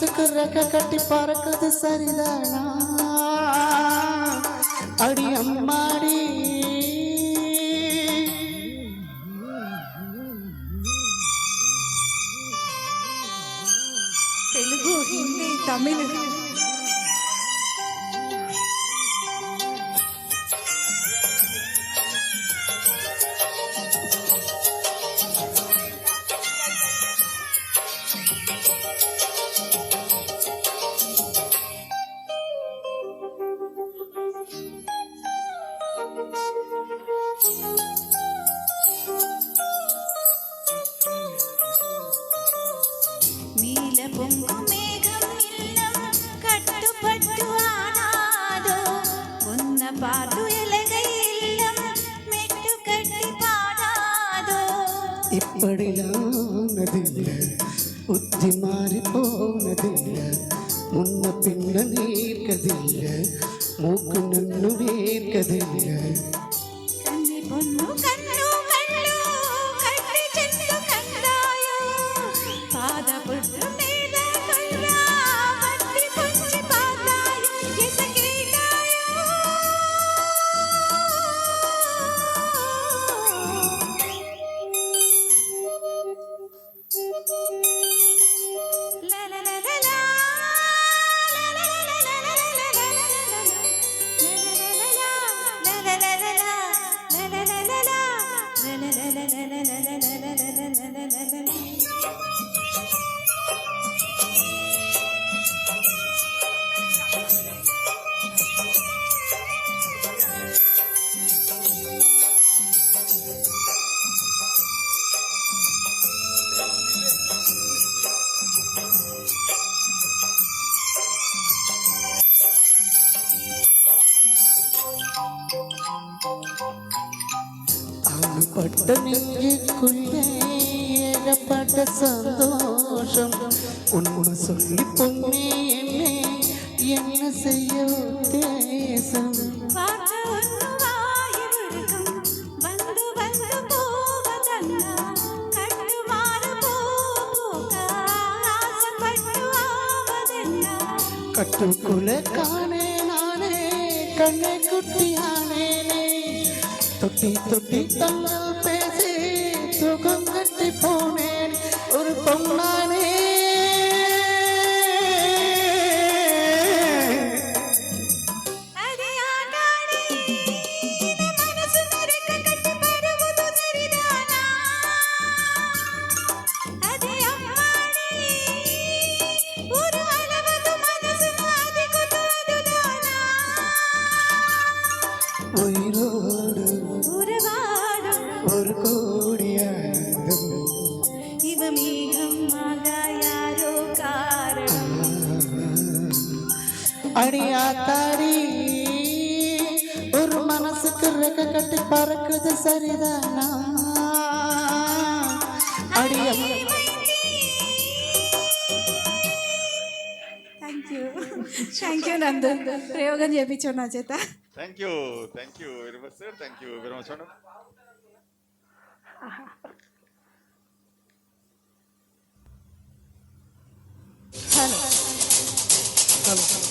மனசுக்கு ரெக்க கட்டி பறக்குது சரிதானா? அடி அம்மா. இந்த பொங்கும் மேகம் இல்லம் கட்டுப்பட்டு ஆனாதோ? உன்ன பார்த்து எலகை இல்லம் மெட்டு கட்டி பாடாதோ? இப்படிலானதில்லை. புத்தி மாறி போனதில்லை. முன்ன பின்ன நீர்க்கதில்லை மூக்கு நன்னு வேர்க்கதில்லை. பட்ட நெஞ்சுக்குள்ளேகப்பட்ட சந்தோஷம். உன்னை சொல்லி பொண்ணே என்ன செய்ய உத்தேசம்? கட்டுக்குள்ள காணே நானே கண்ணை குட்டியானே தொட்டி தொட்டி தன்னால் பேசி சுகம் கட்டி போனேன். ஒரு பொம்மானே அடியாத்தாடி ஒரு மனசுக்கு ரெக்க கட்டி பறக்குது சரிதானா அடியம் thank you thank you Nandu ప్రయోగం చేయించావు నా చేత thank you thank you very much sir thank you very much madam hello యమ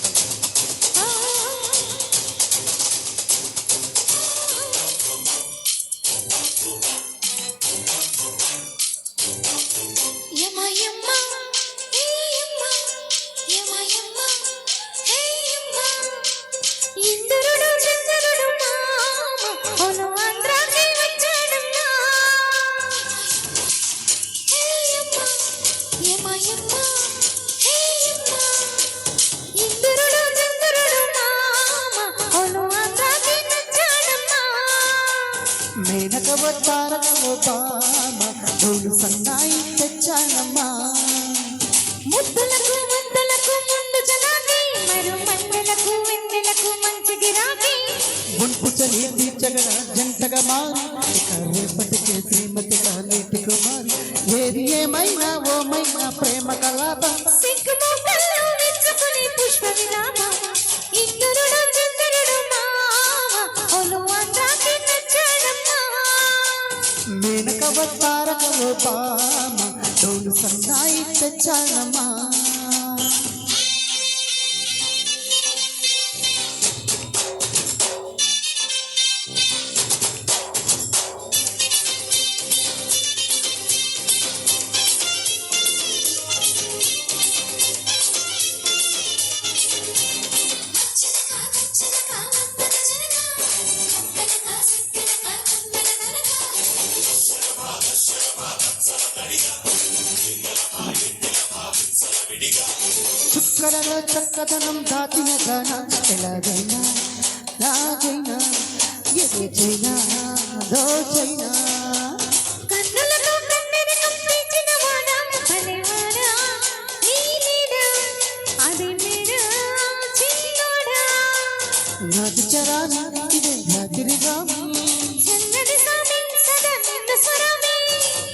జంటగా రేపటికే శ్రీమతిగా నేటికి మారి ఏది ఏమైనా ప్రేమ కలాపం పుష్ప విలాపం ఇంద్రుడు చంద్రుడు మేనక వస్తారకో పామ డోలు సన్నాయి వాడా భలేవాడా నీ నీడ అది నీడ చిన్నోడా. నాటి చరాని ఇదే నాతిరిగా చందడి సామి సదా నిండు స్వరమే.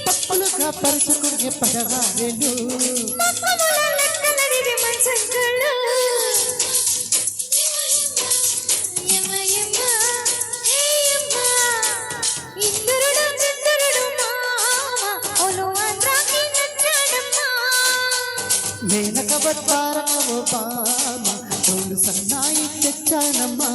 పప్పులుగా పరుచుకునే పడవారెలు. మేనక వస్తారకో సన్నాయి తెచ్చానమ్మా.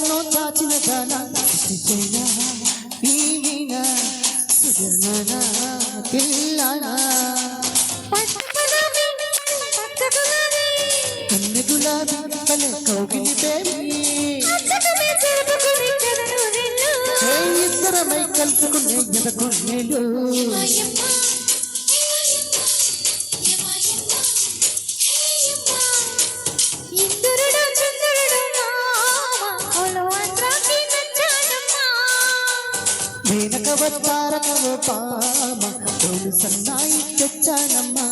పాటలను దాచిన ఈ వీణ సుజన పిల్లనా కన్నె గులాబీ కలే కౌగిలి బేబీ ఇద్దరమై కలుసుకునే ఎదకొన్నేలు వస్తారకవో పామ డోలు సన్నాయి తెచ్చానమ్మా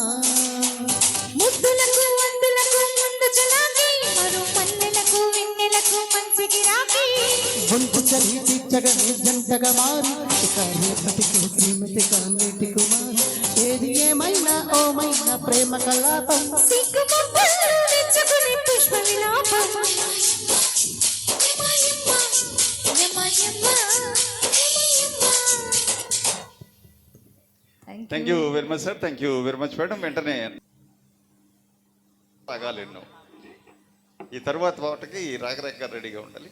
ముద్దులకు వందులకు ముందు చలాకి మరో పన్నెలకు వెన్నెలకు మంచి గిరాకీ ఒంపు చలి తీర్చగని జంటగా మారి ఇక రేపటికి శ్రీమతిగా నేటికి మారి ఏది ఏమైనా ఓ మైనా ప్రేమ Kalapam. Thank you very much sir thank you very much madam వెంటనే రాగాలు ఎన్నో. ఈ తర్వాత పాటకి రాగరేఖ రెడీగా ఉండాలి.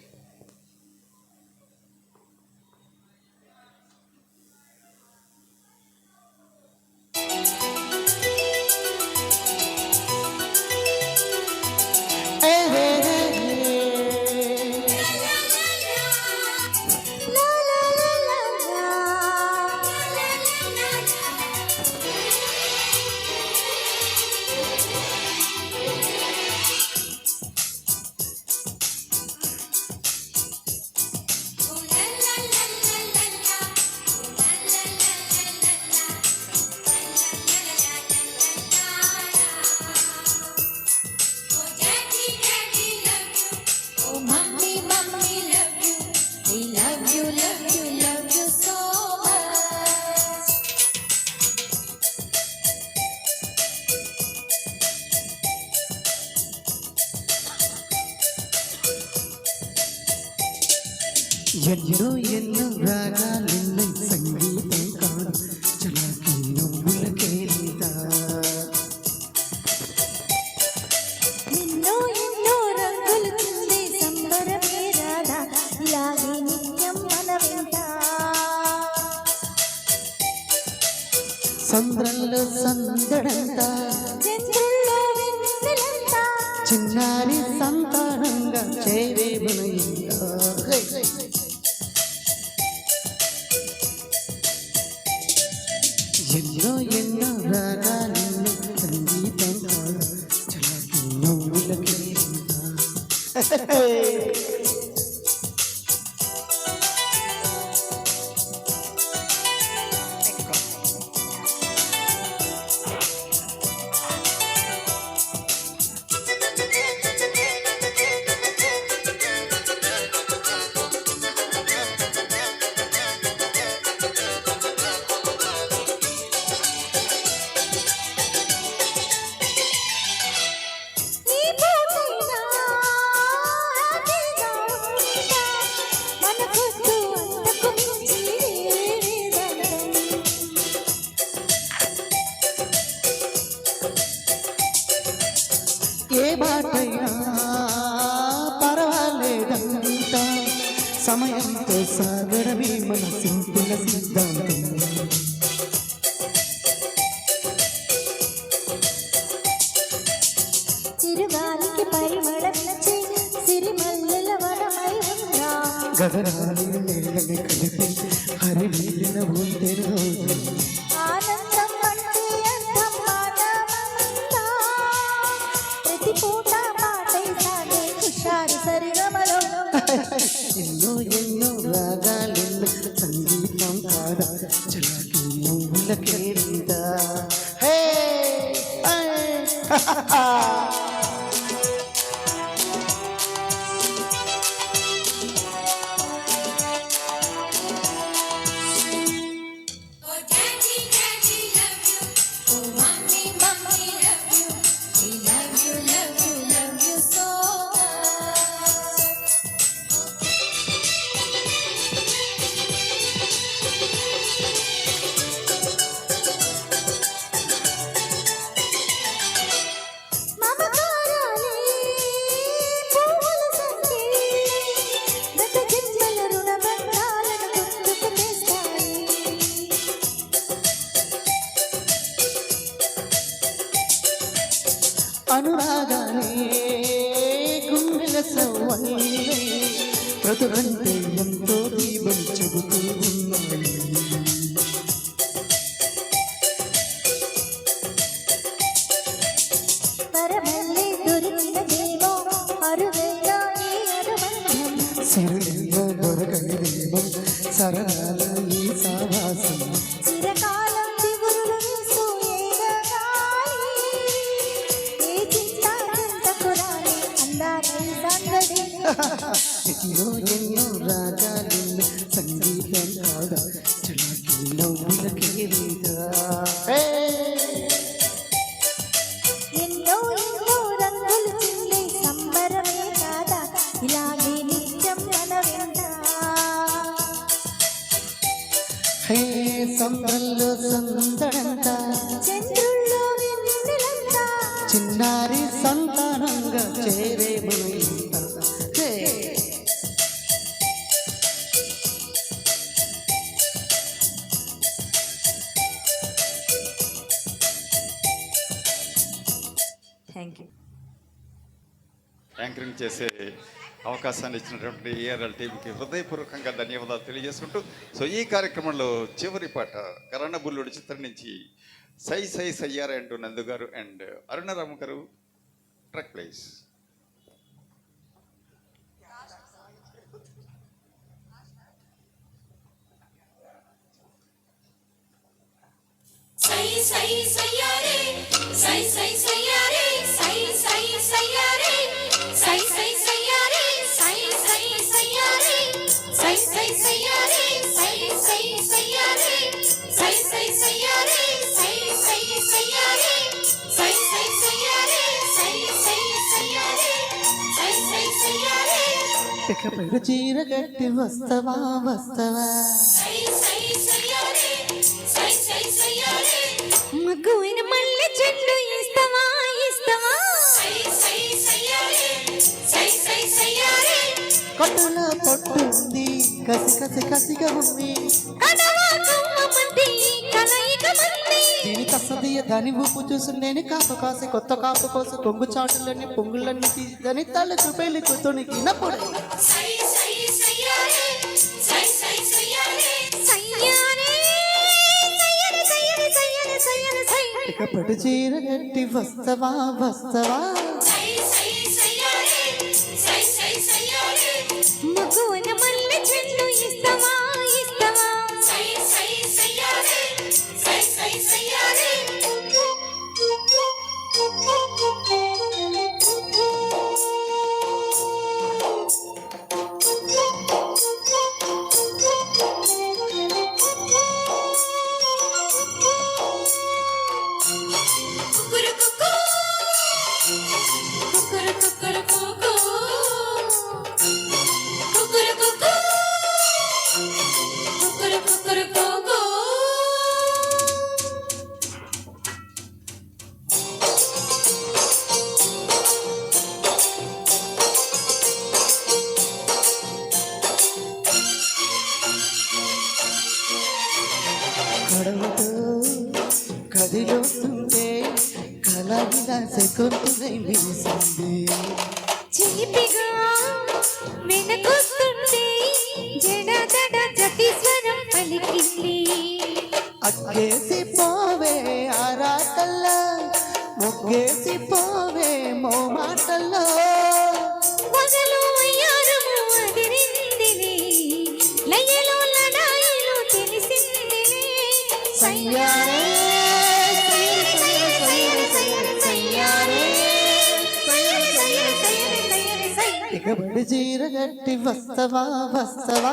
അയ്യോ എന്നും രാഗാലില്ല സംഗീതം കാണും ചലാക്കിനോ ഉലകേരിത നിന്നോ എന്നോ రంగులు చిందే సంబరమే రాధా ఇలాగే నిత్యం మన వెంట సంద్రంలో సందడంత చంద్రుల్లో వెన్నెలంత చిన్నారి సంతానంగా చేవే సదరాలి నేలవి కలిపి హరివీలిన అనురాగానే గుండెల సవ్వల్లే ప్రతులంటే ఎంతో if you're in your right mind i can thank you anchoring చేసే అవకాశాన్ని ఇచ్చినటువంటి ఏఆర్ఎల్ టీంకి హృదయపూర్వకంగా ధన్యవాదాలు తెలియజేసుకుంటూ సో ఈ కార్యక్రమంలో చివరి పాట కరణ బుల్లుడి చిత్రం నుంచి సై సై సయ్యార్ అంటూ నందు గారు అండ్ అరుణరాము గారు ట్రక్ ప్లేస్ సై సై సయ్యారే సై సై సయ్యారే సై సై సయ్యారే సై సై సయ్యారే సై సై సయ్యారే సై సై సయ్యారే సై సై సయ్యారే సై సై సయ్యారే సై సై సయ్యారే సై సై సయ్యారే సై సై సయ్యారే సై సై సయ్యారే ఇకపైన చీర కట్టి వస్తవా వస్తవా సై సై సయ్యారే సై సై సయ్యారే కట్టుల పట్టుంది. కసి కసి కసిగా ఉంది. దీని కసదీయ దాని ఊపు చూసి నేను కాపు కాసి కొత్త కాపు కోసం పొంగు చాటులని పొంగులన్నీ తీసిదని తల చూపేలి కూతుని కినప్పుడు ఇక పట్టు చీర వస్తవా వస్తవా? ನಗುವನ ఆశ కొట్టునై వీసింది చిలిపిగా వెనకొస్తుంది జడ జడ జటి స్వరం పలికింది. అక్కేసి పోవే ఆరాటల్లో మొక్కేసి పోవే మో మాటల్లో తెలిసింది. సయ్యారే? చీరగట్టి వస్తవా వస్తవా?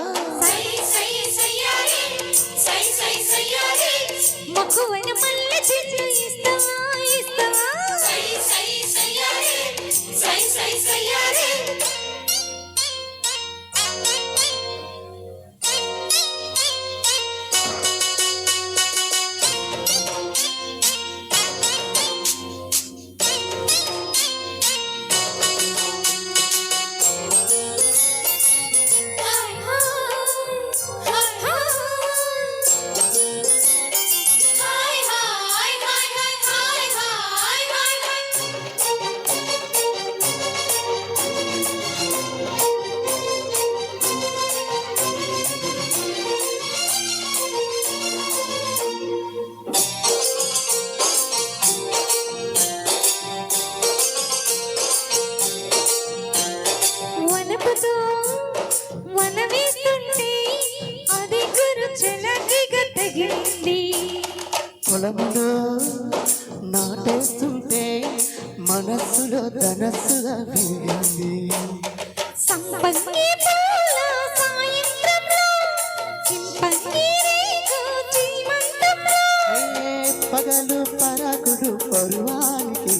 పలకలు పరకుడు పరువానికి.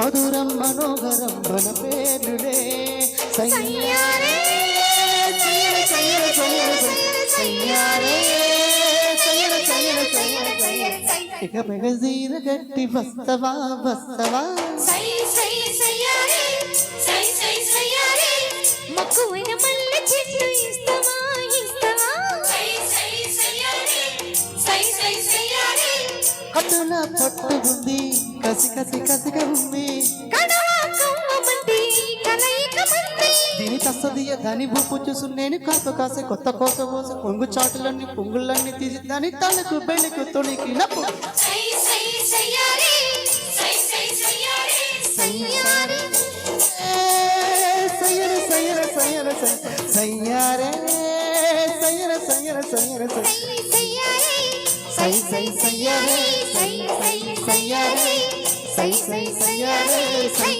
మధురం మనోహరం మన పేర్లులే. సయ్యారే ఇక మెగజీన గట్టి వస్తవా వస్తవా? మక్కువైన చెట్టు కట్టుల పట్టు ఉంది. కసి కసి కసిక ఉంది. దీని తస్తదియ దాని భూపు చూసు నేను కాసు కాసే కొత్త కోస కోస పొంగు చాటులన్నీ పొంగులన్నీ తీసి దాని తలకు బెళ్ళకు తొలికి నప్పు సై సయ్యారే సయ్యర సయ్యర సయ్యర సయ్యారే సయ్యర సయ్యర సయ్యర సయ్యారే. సై సై సయ్యారే సై సై సయ్యారే సై సై సయ్యారే సై.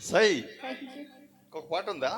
సై. ఒక పాట ఉందా?